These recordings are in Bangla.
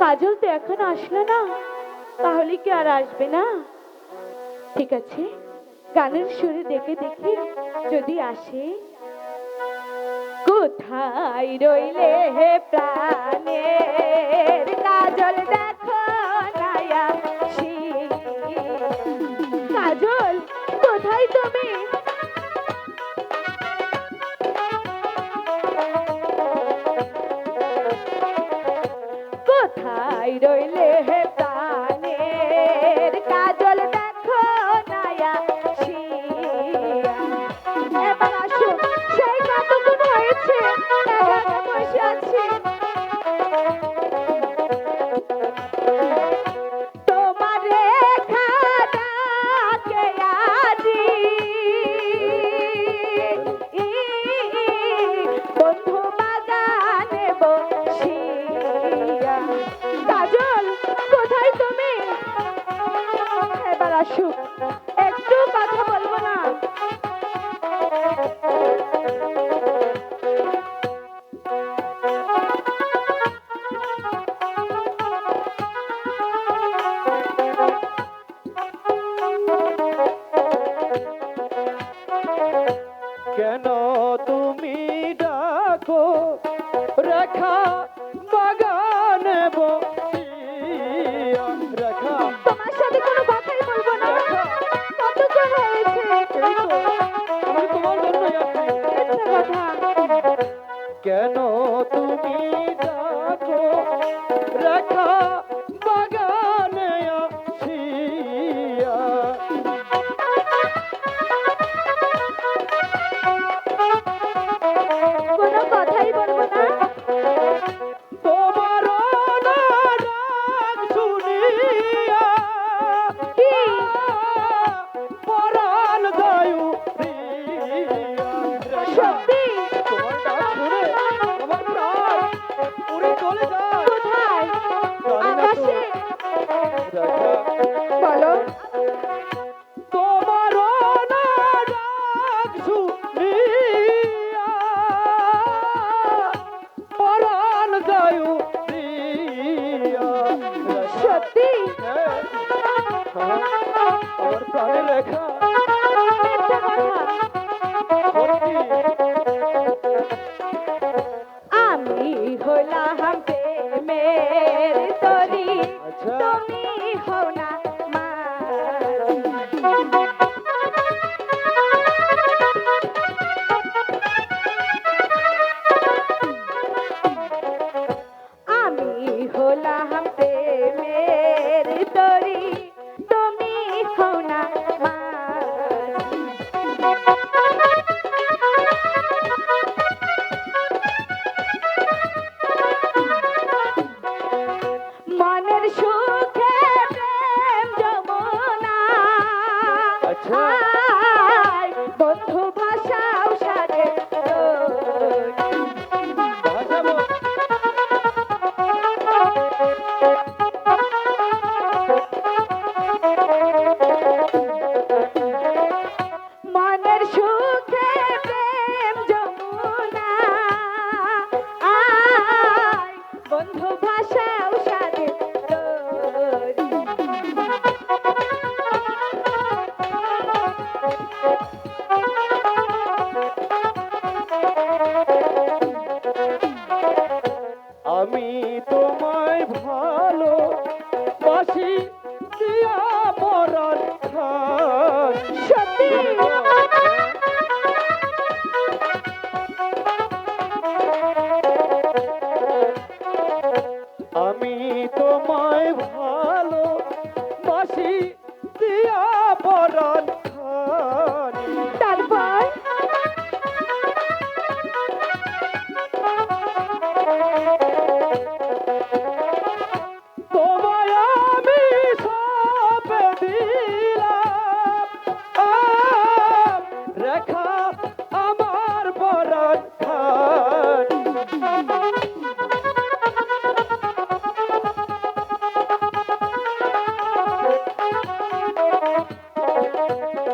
কাজল তো এখন আসলো না, তাহলে কি আর আসবে না? ঠিক আছে, গানের সুরে দেখে দেখি যদি আসে। কোথায় রইলে হে প্রাণের কাজল দেখো? doile কেন তুমি ডাকো? রেখা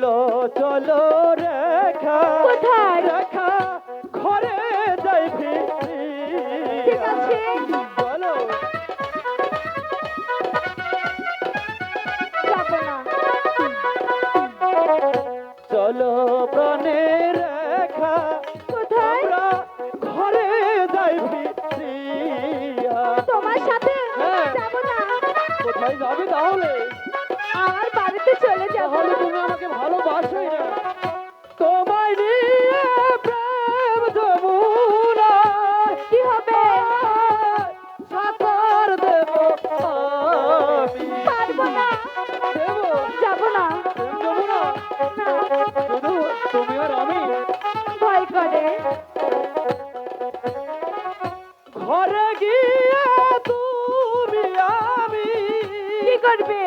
চলো চলো রেখা কোথায়? রেখা ঘরে যাই ঠিক বলো। চলো প্রাণে রেখা হ্যাঁ। তাহলে? আমার বাড়িতে চলে যাব। তুমি আমার করবে।